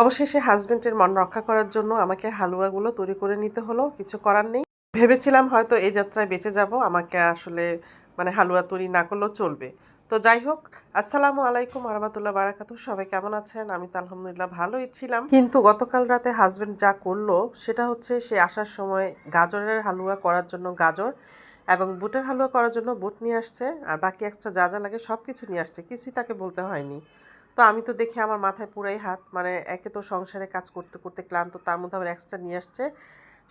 অবশেষে হাজবেন্ডের মন রক্ষা করার জন্য আমাকে হালুয়াগুলো তৈরি করে নিতে হলো, কিছু করার নেই। ভেবেছিলাম হয়তো এই যাত্রায় বেঁচে যাব, আমাকে আসলে মানে হালুয়া তৈরি না করলেও চলবে। তো যাই হোক, আসসালামু আলাইকুম রহমতুল্লাহ বারাকাতু সবাই কেমন আছেন? আমি তো আলহামদুলিল্লাহ ভালোই ছিলাম। কিন্তু গতকাল রাতে হাজবেন্ড যা করল, সেটা হচ্ছে সে আসার সময় গাজরের হালুয়া করার জন্য গাজর এবং বুটের হালুয়া করার জন্য বুট নিয়ে আসছে। আর বাকি এক্সট্রা যা যা লাগে সব কিছু নিয়ে আসছে। কিছুই তাকে বলতে হয়নি। তো আমি তো দেখে আমার মাথায় পুরাই হাত। মানে একে তো সংসারে কাজ করতে করতে ক্লান্ত, তার মধ্যে আবার এক্সট্রা নিয়ে আসছে।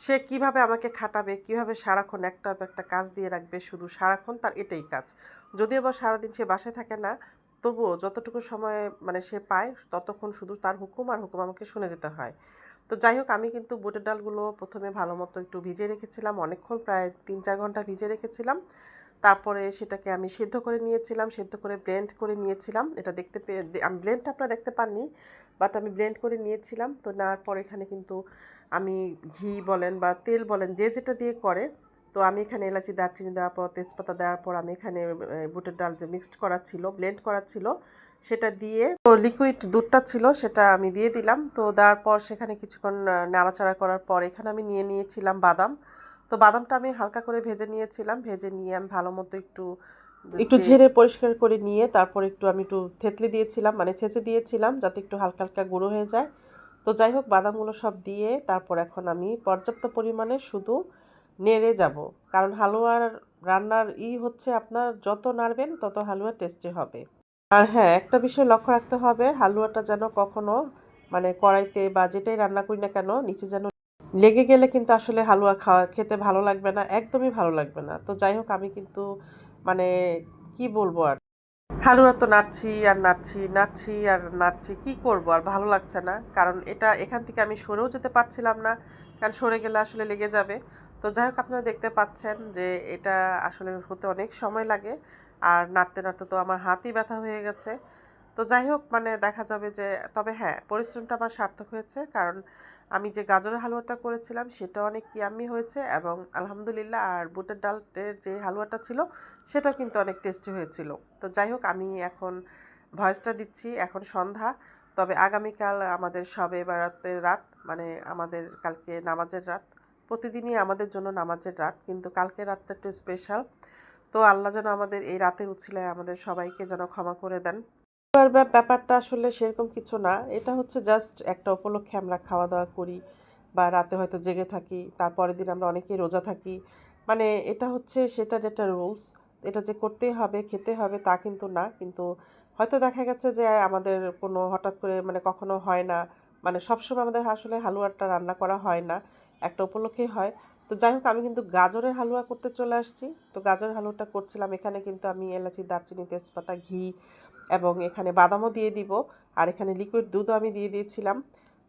সে কীভাবে আমাকে খাটাবে, কীভাবে সারাক্ষণ একটা একটা কাজ দিয়ে রাখবে, শুধু সারাক্ষণ তার এটাই কাজ। যদিও বা সারাদিন সে বাসায় থাকে না, তবুও যতটুকু সময় মানে সে পায়, ততক্ষণ শুধু তার হুকুম আর হুকুম আমাকে শুনে যেতে হয়। তো যাই হোক, আমি কিন্তু বুটের ডালগুলো প্রথমে ভালো মতো একটু ভিজে রেখেছিলাম। অনেকক্ষণ প্রায় তিন চার ঘণ্টা ভিজে রেখেছিলাম। তারপরে সেটাকে আমি সিদ্ধ করে নিয়েছিলাম, সিদ্ধ করে ব্লেন্ড করে নিয়েছিলাম। এটা দেখতে পেয়ে আমি ব্লেন্ডটা আপনারা দেখতে পাননি বাট আমি ব্লেন্ড করে নিয়েছিলাম। তো নেওয়ার পর এখানে কিন্তু আমি ঘি বলেন বা তেল বলেন, যে যেটা দিয়ে করে, তো আমি এখানে এলাচি, দারচিনি দেওয়ার পর, তেজপাতা দেওয়ার পর আমি এখানে বুটের ডাল যে মিক্সড করা ছিল ব্লেন্ড করা ছিল, সেটা দিয়ে তো লিকুইড দুধটা ছিল, সেটা আমি দিয়ে দিলাম। তো দেওয়ার পর সেখানে কিছুক্ষণ নাড়াচাড়া করার পর এখানে আমি নিয়ে নিয়েছিলাম বাদাম। তো বাদামটা আমি হালকা করে ভেজে নিয়েছিলাম। ভেজে নিয়ে আমি ভালো মতো একটু একটু ঝেড়ে পরিষ্কার করে নিয়ে তারপর একটু আমি একটু থেতলে দিয়েছিলাম মানে ছেঁচে দিয়েছিলাম যাতে একটু হালকা হালকা গুঁড়ো হয়ে যায়। তো যাই হোক বাদামগুলো সব দিয়ে তারপর এখন আমি পর্যাপ্ত পরিমাণে শুধু নেড়ে যাব। কারণ হালুয়ার রান্নার ই হচ্ছে আপনার যত নাড়বেন তত হালুয়া টেস্টি হবে। আর হ্যাঁ একটা বিষয় লক্ষ্য রাখতে হবে হালুয়াটা যেন কখনো মানে কড়াইতে বা যেটাই রান্না করি না কেন নিচে যেন লেগে গেলে কিন্তু আসলে হালুয়া খাওয়া খেতে ভালো লাগবে না, একদমই ভালো লাগবে না। তো যাই হোক, আমি কিন্তু মানে কি বলব আর? হালুয়া তো নাড়ছি আর নাড়ছি নাড়ছি আর নাড়ছি, কি করব আর? ভালো লাগছে না। কারণ এটা এখান থেকে আমি সরেও যেতে পারছিলাম না, কারণ সরে গেলে আসলে লেগে যাবে। তো যাই হোক, আপনারা দেখতে পাচ্ছেন যে এটা আসলে হতে অনেক সময় লাগে। আর নাড়তে নাড়তে তো আমার হাতই ব্যথা হয়ে গেছে। তো যাই হোক মানে দেখা যাবে যে, তবে হ্যাঁ পরিশ্রমটা আমার সার্থক হয়েছে। কারণ আমি যে গাজরের হালুয়াটা করেছিলাম সেটা অনেক ইয়াম্মি হয়েছে এবং আলহামদুলিল্লাহ আর বুটের ডালের যে হালুয়াটা ছিল, সেটাও কিন্তু অনেক টেস্টি হয়েছিল। তো যাই হোক, আমি এখন ভয়েসটা দিচ্ছি, এখন সন্ধ্যা। তবে আগামীকাল আমাদের সবে বারাতের রাত মানে আমাদের কালকে নামাজের রাত। প্রতিদিনই আমাদের জন্য নামাজের রাত, কিন্তু কালকে রাতটা একটু স্পেশাল তো আল্লাহ যেন আমাদের এই রাতের উছিলায় আমাদের সবাইকে যেন ক্ষমা করে দেন। ব্যাপারটা আসলে সেরকম কিছু না। এটা হচ্ছে জাস্ট একটা উপলক্ষে আমরা খাওয়া দাওয়া করি বা রাতে হয়তো জেগে থাকি তারপরের দিন আমরা অনেকেই রোজা থাকি। মানে এটা হচ্ছে সেটার একটা রুলস এটা যে করতেই হবে, খেতে হবে তা কিন্তু না। কিন্তু হয়তো দেখা গেছে যে আমাদের কোনো হঠাৎ করে মানে কখনো হয় না। মানে সবসময় আমাদের আসলে হালুয়াটা রান্না করা হয় না। একটা উপলক্ষেই হয়। তো যাই হোক, আমি কিন্তু গাজরের হালুয়া করতে চলে আসছি। তো গাজরের হালুয়াটা করছিলাম। এখানে কিন্তু আমি এলাচি, দারচিনি, তেজপাতা, ঘি এবং এখানে বাদামও দিয়ে দিব। আর এখানে লিকুইড দুধও আমি দিয়ে দিয়েছিলাম।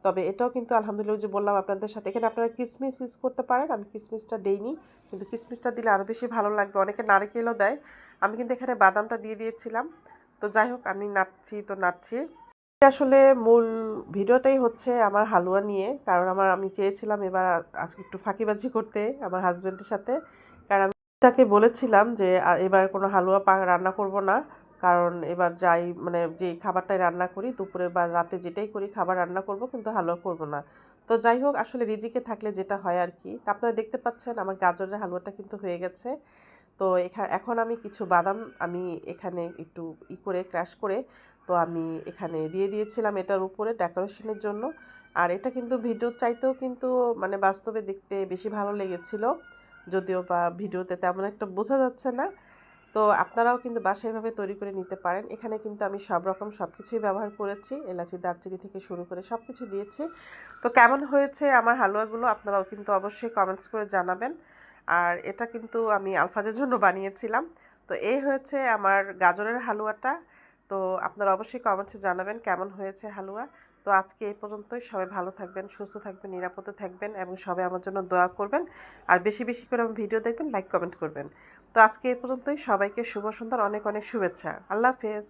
তবে এটাও কিন্তু আলহামদুলিল্লাহ যে বললাম আপনাদের সাথে, এখানে আপনারা কিসমিস ইউজ করতে পারেন। আমি কিসমিসটা দেইনি, কিন্তু কিসমিসটা দিলে আরও বেশি ভালো লাগবে। অনেকে নারকেলও দেয়। আমি কিন্তু এখানে বাদামটা দিয়ে দিয়েছিলাম। তো যাই হোক, আমি নাড়ছি, তো নাড়ছি। আসলে মূল ভিডিওটাই হচ্ছে আমার হালুয়া নিয়ে। কারণ আমার আমি চেয়েছিলাম এবার আজকে একটু ফাঁকিবাজি করতে আমার হাজব্যান্ডের সাথে। কারণ আমি তাকে বলেছিলাম যে এবার কোনো হালুয়া পা, রান্না করব না। কারণ এবার যাই মানে যে খাবারটাই রান্না করি, দুপুরে বা রাতে যেটাই করি, খাবার রান্না করব, কিন্তু হালুয়া করব না। তো যাই হোক, আসলে রিজিকে থাকলে যেটা হয় আর কি। আপনারা দেখতে পাচ্ছেন, আমার গাজরের হালুয়াটা কিন্তু হয়ে গেছে। তো এখানে এখন আমি কিছু বাদাম আমি এখানে একটু ই করে ক্র্যাশ করে তো আমি এখানে দিয়ে দিয়েছিলাম এটার উপরে ডেকোরেশনের জন্য। আর এটা কিন্তু ভিডিওর চাইতেও কিন্তু মানে বাস্তবে দেখতে বেশি ভালো লেগেছিল। যদিও বা ভিডিওতে তেমন একটা বোঝা যাচ্ছে না। তো আপনারাও কিন্তু বাসায় এভাবে তৈরি করে নিতে পারেন। এখানে কিন্তু আমি সব রকম সব কিছুই ব্যবহার করেছি। এলাচি, দারচিনি থেকে শুরু করে সব কিছু দিয়েছি। তো কেমন হয়েছে আমার হালুয়াগুলো আপনারাও কিন্তু অবশ্যই কমেন্টস করে জানাবেন। আর এটা কিন্তু আমি আলফাজের জন্য বানিয়েছিলাম। তো এই হয়েছে আমার গাজরের হালুয়াটা। তো আপনারা অবশ্যই কমেন্টসে জানাবেন কেমন হয়েছে হালুয়া। তো আজকে এই পর্যন্তই। সবাই ভালো থাকবেন, সুস্থ থাকবেন, নিরাপদে থাকবেন এবং সবাই আমার জন্য দোয়া করবেন। আর বেশি বেশি করে আমার ভিডিও দেখবেন লাইক কমেন্ট করবেন। তো আজকে এই পর্যন্তই। সবাইকে শুভ সুন্দর অনেক অনেক শুভেচ্ছা। আল্লাহ হাফেজ।